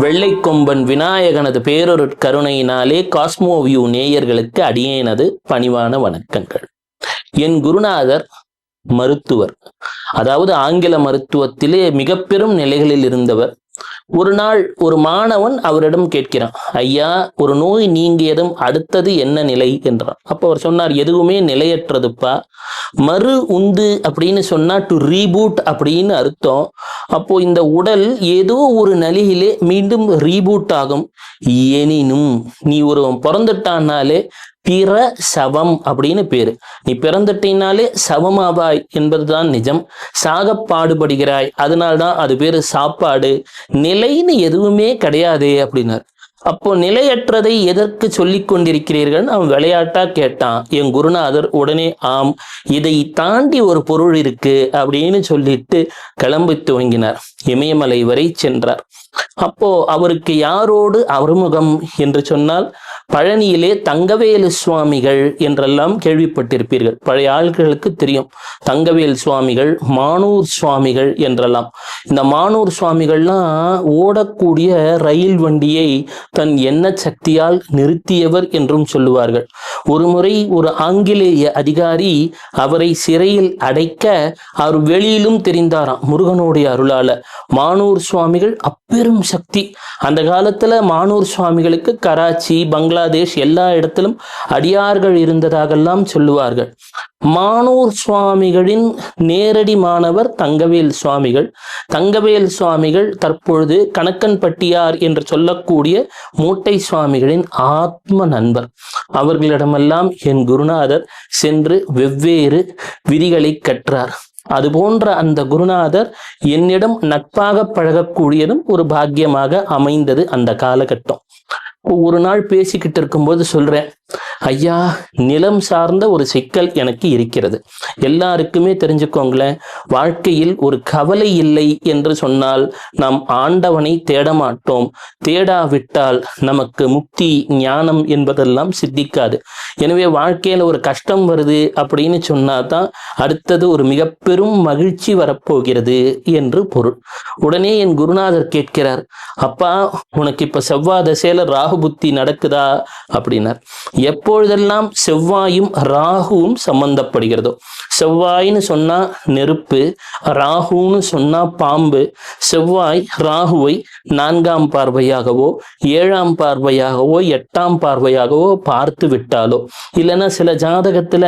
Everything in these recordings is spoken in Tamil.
வெள்ளைக்கொம்பன் விநாயகனது பேரொரு கருணையினாலே காஸ்மோவியூ நேயர்களுக்கு அடியேனது பணிவான வணக்கங்கள். என் குருநாதர் மருத்துவர் அதாவது ஆங்கில மருத்துவத்திலே மிக பெரும் நிலைகளில் இருந்தவர் ஒரு நாள் ஒரு மாணவன் அவரிடம் கேட்கிறான் ஐயா ஒரு நோய் நீங்கியதும் அடுத்தது என்ன நிலை? என்றான். அப்போ அவர் சொன்னார் எதுவுமே நிலையற்றதுப்பா. மறு உந்து அப்படின்னு சொன்னா டு ரீபூட் அப்படின்னு அர்த்தம். அப்போ இந்த உடல் ஏதோ ஒரு நலியிலே மீண்டும் ரீபூட் ஆகும். எனினும் நீ ஒருவன் பிறந்துட்டானாலே பிற சவம் அப்படின்னு பேரு. நீ பிறந்துட்டினாலே சவமாவாய் என்பதுதான் நிஜம். சாக பாடுபடுகிறாய் அதனால்தான் அது பேரு சாப்பாடு. நிலைன்னு எதுவுமே கிடையாது அப்படின்னார். அப்போ நிலையற்றதை எதற்கு சொல்லிக் கொண்டிருக்கிறீர்கள்? அவன் விளையாட்டா கேட்டான். என் குருநாதர் உடனே ஆம் இதை தாண்டி ஒரு பொருள் இருக்கு அப்படின்னு சொல்லிட்டு கிளம்பி துவங்கினார். இமயமலை வரை சென்றார். அப்போ அவருக்கு யாரோடு அறிமுகம் என்று சொன்னால் பழனியிலே தங்கவேலு சுவாமிகள் என்றெல்லாம் கேள்விப்பட்டிருப்பீர்கள். பழைய ஆள்களுக்கு தெரியும். தங்கவேல் சுவாமிகள் மானூர் சுவாமிகள் என்றெல்லாம். இந்த மானூர் சுவாமிகள்லாம் ஓடக்கூடிய ரயில் வண்டியை தன் எண்ண சக்தியால் நிறுத்தியவர் என்றும் சொல்லுவார்கள். ஒருமுறை ஒரு ஆங்கிலேய அதிகாரி அவரை சிறையில் அடைக்க அவர் வெளியிலும் தெரிந்தாராம் முருகனுடைய அருளால. மானூர் சுவாமிகள் அப்பெரும் சக்தி. அந்த காலத்துல மானூர் சுவாமிகளுக்கு கராச்சி பங்களாதேஷ் எல்லா இடத்திலும் அடியார்கள் இருந்ததாகெல்லாம் சொல்லுவார்கள். மானூர் சுவாமிகளின் நேரடி மாணவர் தங்கவேல் சுவாமிகள். தங்கவேல் சுவாமிகள் தற்பொழுது கணக்கன்பட்டியார் என்று சொல்லக்கூடிய மூட்டை சுவாமிகளின் ஆத்ம நண்பர். அவர்களிடமெல்லாம் என் குருநாதர் சென்று வெவ்வேறு விதிகளை கற்றார். அது போன்ற அந்த குருநாதர் என்னிடம் நட்பாக பழகக்கூடியதும் ஒரு பாக்கியமாக அமைந்தது அந்த காலகட்டம். ஒரு நாள் பேசிக்கிட்டு இருக்கும்போது சொல்றேன் ஐயா நிலம் சார்ந்த ஒரு சிக்கல் எனக்கு இருக்கிறது. எல்லாருக்குமே தெரிஞ்சுக்கோங்களேன் வாழ்க்கையில் ஒரு கவலை இல்லை என்று சொன்னால் நாம் ஆண்டவனை தேடமாட்டோம். தேடாவிட்டால் நமக்கு முக்தி ஞானம் என்பதெல்லாம் சித்திக்காது. எனவே வாழ்க்கையில ஒரு கஷ்டம் வருது அப்படின்னு சொன்னா தான் அடுத்தது ஒரு மிக பெரும் மகிழ்ச்சி வரப்போகிறது என்று பொருள். உடனே என் குருநாதர் கேட்கிறார் அப்பா உனக்கு இப்ப செவ்வாய் தசையில ராகு ராகு புத்தி நடக்குதா அப்படின்னார். எப்பொழுதெல்லாம் செவ்வாயும் ராகுவும் சம்பந்தப்படுகிறதோ செவ்வாயின்னு சொன்னா நெருப்பு ராகுன்னு சொன்னா பாம்பு செவ்வாய் ராகுவை நான்காம் பார்வையாகவோ ஏழாம் பார்வையாகவோ எட்டாம் பார்வையாகவோ பார்த்து விட்டாலோ இல்லைன்னா சில ஜாதகத்துல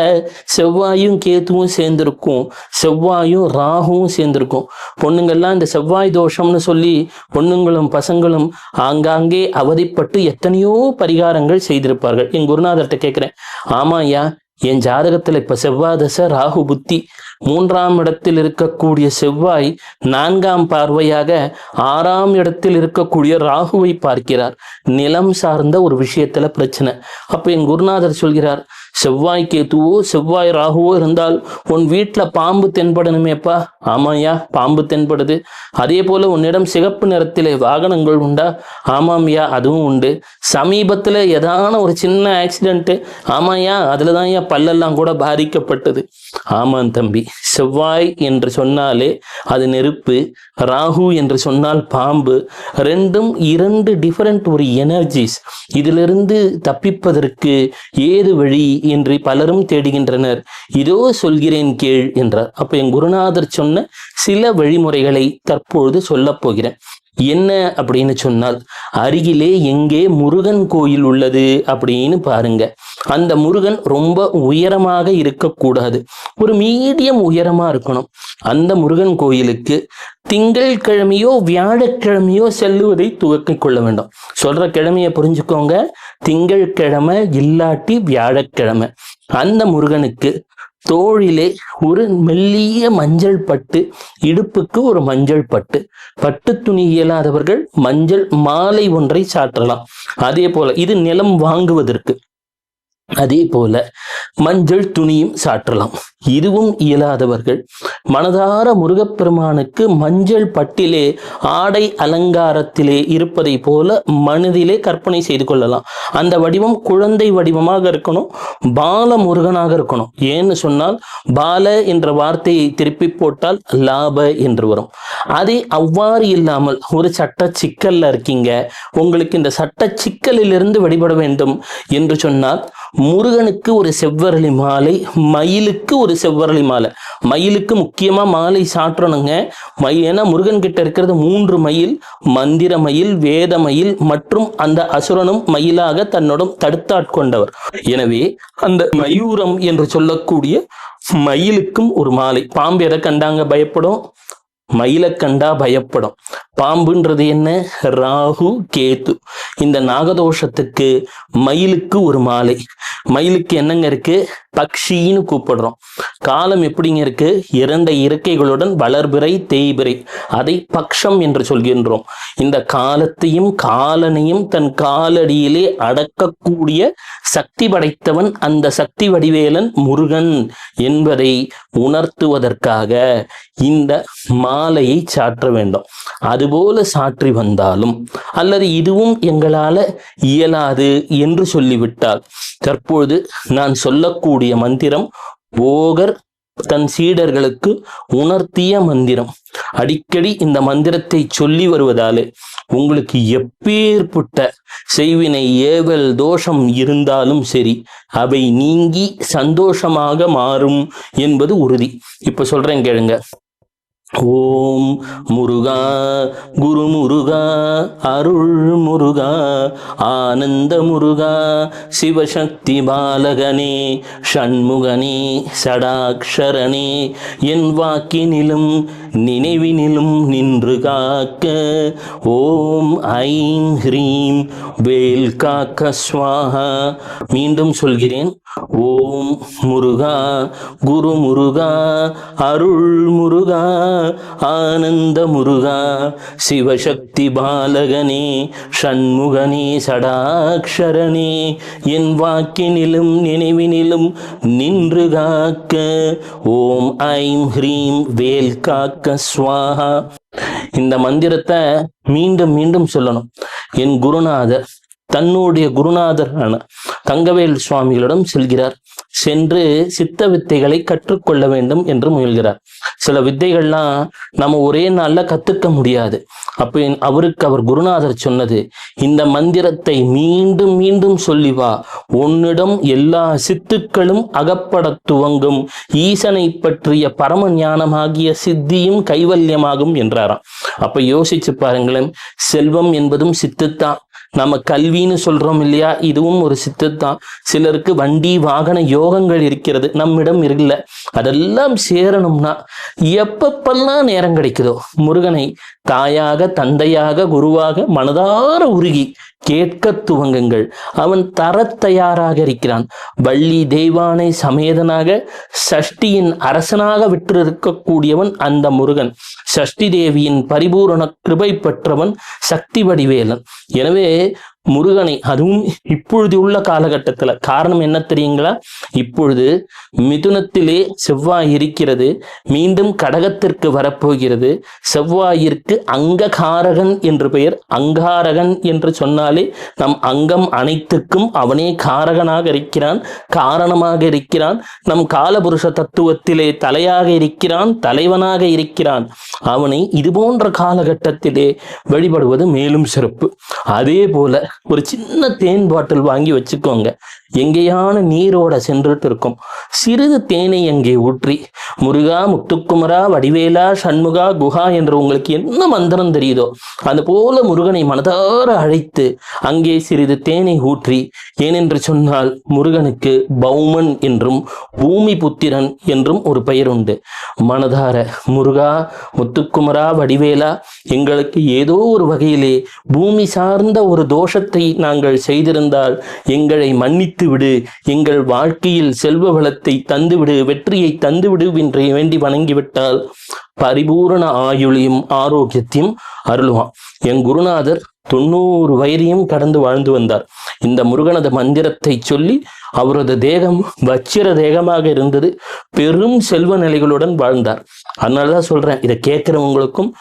செவ்வாயும் கேத்துவும் சேர்ந்திருக்கும் செவ்வாயும் ராகுவும் சேர்ந்திருக்கும். பொண்ணுங்கள்லாம் இந்த செவ்வாய் தோஷம்னு சொல்லி பொண்ணுங்களும் பசங்களும் ஆங்காங்கே அவதிப்பட்டு எத்தனையோ பரிகாரங்கள் செய்திருப்பார்கள். என் குருநாதர்கிட்ட கேட்கிறேன் ஆமா ஐயா என் ஜாதகத்தில் இப்ப செவ்வாதச ராகு புத்தி மூன்றாம் இடத்தில் இருக்கக்கூடிய செவ்வாய் நான்காம் பார்வையாக ஆறாம் இடத்தில் இருக்கக்கூடிய ராகுவை பார்க்கிறார். நிலம் சார்ந்த ஒரு விஷயத்துல பிரச்சனை. அப்ப என் குருநாதர் சொல்கிறார் செவ்வாய் கேத்துவோ செவ்வாய் ராகுவோ இருந்தால் உன் வீட்டுல பாம்பு தென்படணுமேப்பா. ஆமாயா பாம்பு தென்படுது. அதே போல உன்னிடம் சிகப்பு நிறத்திலே வாகனங்கள் உண்டா? ஆமாம்யா அதுவும் உண்டு. சமீபத்துல ஏதான ஒரு சின்ன ஆக்சிடென்ட் ஆமாய்யா அதுலதான் ஏன் பல்லெல்லாம் கூட பாதிக்கப்பட்டது. ஆமாம் தம்பி. செவ்வாய் என்று சொன்னாலே அது நெருப்பு ராகு என்று சொன்னால் பாம்பு. ரெண்டும் இரண்டு டிஃபரண்ட் ஒரு எனர்ஜிஸ் இதிலிருந்து தப்பிப்பதற்கு ஏது வழி என்று பலரும் தேடுகின்றனர். இதோ சொல்கிறேன் கேள் என்றார். அப்ப என் குருநாதர் சொன்ன சில வழிமுறைகளை தற்பொழுது சொல்லப் போகிறேன். என்ன அப்படின்னு சொன்னால் அருகிலே எங்கே முருகன் கோயில் உள்ளது அப்படின்னு பாருங்க. அந்த முருகன் ரொம்ப உயரமாக இருக்கக்கூடாது. ஒரு மீடியம் உயரமா இருக்கணும். அந்த முருகன் கோயிலுக்கு திங்கள் கிழமையோ வியாழக்கிழமையோ செல்லுவதை துவக்கிக் கொள்ள வேண்டும். சொல்ற கிழமையை புரிஞ்சுக்கோங்க. திங்கள் கிழமை இல்லாட்டி வியாழக்கிழமை. அந்த முருகனுக்கு தோழிலே ஒரு மெல்லிய மஞ்சள் பட்டு இடுப்புக்கு ஒரு மஞ்சள் பட்டு பட்டு துணி இயலாதவர்கள் மஞ்சள் மாலை ஒன்றை சாற்றலாம். அதே போல இது நிலம் வாங்குவதற்கு. அதே போல மஞ்சள் துணியும் சாற்றலாம். இதுவும் இயலாதவர்கள். மனதார முருகப்பெருமானுக்கு மஞ்சள் பட்டிலே ஆடை அலங்காரத்திலே இருப்பதை போல மனதிலே கற்பனை செய்து கொள்ளலாம். அந்த வடிவம் குழந்தை வடிவமாக இருக்கணும் பால முருகனாக இருக்கணும். ஏன்னு சொன்னால் பால என்ற வார்த்தையை திருப்பி போட்டால் லாப என்று வரும். அதே அவ்வாறு இல்லாமல் ஒரு சட்ட சிக்கல்ல இருக்கீங்க. உங்களுக்கு இந்த சட்ட சிக்கலிலிருந்து வெளிப்பட வேண்டும் என்று சொன்னால் முருகனுக்கு ஒரு செவ்வரளி மாலை மயிலுக்கு ஒரு ஒரு செவ்வரளி மாலை. மயிலுக்கு முக்கியமாக மாலை சாற்றணுங்க. மயில் ஏன்னா முருகன் கிட்ட இருக்கிறது மூன்று மயில் மந்திர மயில் வேத மயில் மற்றும் அந்த அசுரனும் மயிலாக தன்னுடன் தடுத்தாட்கொண்டவர் எனவே அந்த மயூரம் என்று சொல்லக்கூடிய மயிலுக்கும் ஒரு மாலை. பாம்பு எதை கண்டாங்க? பயப்படும்? மயிலை கண்டா பயப்படும். பாம்புன்றது என்ன? ராகு கேத்து இந்த நாகதோஷத்துக்கு மயிலுக்கு ஒரு மாலை. மயிலுக்கு என்னங்க இருக்கு? பக்ஷின்னு கூப்பிடுறோம். காலம் எப்படிங்க இருக்கு? இரண்ட இறக்கைகளுடன் வளர்பிறை தேய்பிறை. அதை பக்ஷம் என்று சொல்கின்றோம். இந்த காலத்தையும் காலனையும் தன் காலடியிலே அடக்கக்கூடிய சக்தி படைத்தவன் அந்த சக்தி வடிவேலன் முருகன் என்பதை உணர்த்துவதற்காக இந்த மா மாலையை சாற்ற வேண்டும். அதுபோல சாற்றி வந்தாலும் அல்லது இதுவும் எங்களால இயலாது என்று சொல்லிவிட்டால் தற்பொழுது நான் சொல்லக்கூடிய மந்திரம் போகர் தன் சீடர்களுக்கு உணர்த்திய மந்திரம். அடிக்கடி இந்த மந்திரத்தை சொல்லி வருவதாலே உங்களுக்கு எப்பேற்பட்ட செய்வினை ஏவல் தோஷம் இருந்தாலும் சரி அவை நீங்கி சந்தோஷமாக மாறும் என்பது உறுதி. இப்ப சொல்றேன் கேளுங்க. ஓம் முருகா குரு முருகா அருள் முருகா ஆனந்த முருகா சிவசக்தி பாலகனே ஷண்முகனே சடாக்ஷரனே என் வாக்கினிலும் நினைவினிலும் நின்று காக்க. ஓம் ஐம் ஹ்ரீம். வேல் காக்க ஸ்வாஹா. மீண்டும் சொல்கிறேன். ஓம் முருகா. குரு முருகா. அருள் முருகா. ஆனந்த முருகா. சிவசக்தி பாலகனே. ஷண்முகனே சடாக்ஷரனே. என் வாக்கினிலும் நினைவினிலும் நின்று காக்க. ஓம் ஐம் ஹ்ரீம். வேல் காக்க. ஸ்வாஹா இந்த மந்திரத்தை மீண்டும் மீண்டும் சொல்லணும். என் குருநாதர் தன்னுடைய குருநாதர் தங்கவேல் சுவாமிகளிடம் செல்கிறார். சென்று சித்த வித்தைகளை கற்றுக்கொள்ள வேண்டும் என்று முயல்கிறார். சில வித்தைகள்லாம் நம்ம ஒரே நாள்ல கத்துக்க முடியாது. அப்ப அவருக்கு அவர் குருநாதர் சொன்னது இந்த மந்திரத்தை மீண்டும் மீண்டும் சொல்லி வா. உன்னிடம் எல்லா சித்துக்களும் அகப்பட துவங்கும். ஈசனை பற்றிய பரம ஞானமாகிய சித்தியும் கைவல்யமாகும் என்றாராம். அப்ப யோசிச்சு பாருங்களேன் செல்வம் என்பதும் சித்துத்தான். நம்ம கல்வின்னு சொல்றோம் இல்லையா? இதுவும் ஒரு சித்தத்தான் சிலருக்கு வண்டி வாகன யோகங்கள் இருக்கிறது. நம்மிடம் இல்லை. அதெல்லாம் சேரணும்னா எப்பப்பெல்லாம் நேரம் கிடைக்குதோ? முருகனை தாயாக தந்தையாக குருவாக மனதார உருகி கேட்க துவங்குங்கள் அவன் தரத் தயாராக இருக்கிறான். வள்ளி தெய்வானை சமேதனாக சஷ்டியின் அரசனாக விற்றிருக்கக்கூடியவன் அந்த முருகன். சஷ்டி தேவியின் பரிபூரண கிருபை பெற்றவன் சக்தி வடிவேலன். எனவே முருகனை அதுவும் இப்பொழுது உள்ள காலகட்டத்துல. காரணம் என்ன தெரியுங்களா? இப்பொழுது மிதுனத்திலே செவ்வாய் இருக்கிறது. மீண்டும் கடகத்திற்கு வரப்போகிறது. செவ்வாயிற்கு அங்ககாரகன் என்று பெயர். அங்காரகன் என்று சொன்னாலே நம் அங்கம் அனைத்துக்கும் அவனே காரகனாக இருக்கிறான் காரணமாக இருக்கிறான். நம் காலபுருஷ தத்துவத்திலே தலையாக இருக்கிறான் தலைவனாக இருக்கிறான். அவனை இதுபோன்ற காலகட்டத்திலே வழிபடுவது மேலும் சிறப்பு. அதே போல ஒரு சின்ன தேன் பாட்டில் வாங்கி வச்சுக்கோங்க. எங்கேயான நீரோட சென்றுட்டு இருக்கும் சிறிது தேனை அங்கே ஊற்றி முருகா முத்துக்குமரா வடிவேலா சண்முகா குஹா என்று உங்களுக்கு என்ன மந்திரம் தெரியுதோ அது போல முருகனை மனதார அழைத்து அங்கே சிறிது தேனை ஊற்றி ஏனென்று சொன்னால் முருகனுக்கு பௌமன் என்றும் பூமி புத்திரன் என்றும் ஒரு பெயர் உண்டு. மனதார முருகா முத்துக்குமரா வடிவேலா எங்களுக்கு ஏதோ ஒரு வகையிலே பூமி சார்ந்த ஒரு குற்றத்தை நாங்கள் செய்திருந்தால் எங்களை மன்னித்து விடு எங்கள் வாழ்க்கையில் செல்வ வளத்தை தந்துவிடு. வெற்றியை தந்துவிடு என்று வேண்டி வணங்கிவிட்டால் பரிபூரண ஆயுளையும் ஆரோக்கியத்தையும் அருளுவான். என் குருநாதர் தொண்ணூறு வயதையும் கடந்து வாழ்ந்து வந்தார். இந்த முருகனது மந்திரத்தை சொல்லி அவரது தேகம் வச்சிர தேகமாக இருந்தது. பெரும் செல்வ நிலைகளுடன் வாழ்ந்தார். அதனாலதான் சொல்றேன் இதை கேட்கிறவங்களுக்கும்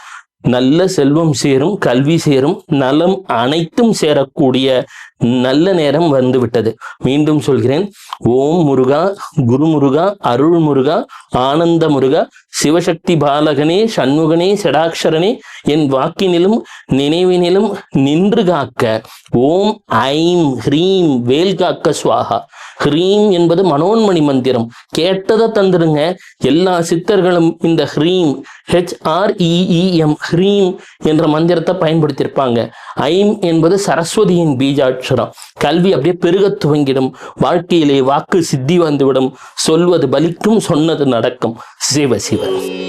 நல்ல செல்வம் சேரும் கல்வி சேரும் நலம் அனைத்தும் சேரக்கூடிய நல்ல நேரம் வந்துவிட்டது. மீண்டும் சொல்கிறேன். ஓம் முருகா குரு முருகா அருள் முருகா ஆனந்த முருகா சிவசக்தி பாலகனே சண்முகனே சடாட்சரனே என் வாக்கினிலும் நினைவினிலும் நின்று காக்க. ஓம் ஐம் ஹ்ரீம் வேல் காக்க சுவாகா ஹ்ரீம் என்பது மனோன்மணி மந்திரம். கேட்டதை தந்துடுங்க எல்லா சித்தர்களும் இந்த ஹ்ரீம் ஹெச்ஆர்இஇஎம் ஹ்ரீம் என்ற மந்திரத்தை பயன்படுத்தியிருப்பாங்க. ஐம் என்பது சரஸ்வதியின் பீஜாட்சரம். கல்வி அப்படியே பெருகத் துவங்கிடும். வாழ்க்கையிலே வாக்கு சித்தி வந்துவிடும். சொல்வது பலிக்கும் சொன்னது நடக்கும். சிவ சிவ. Cuba.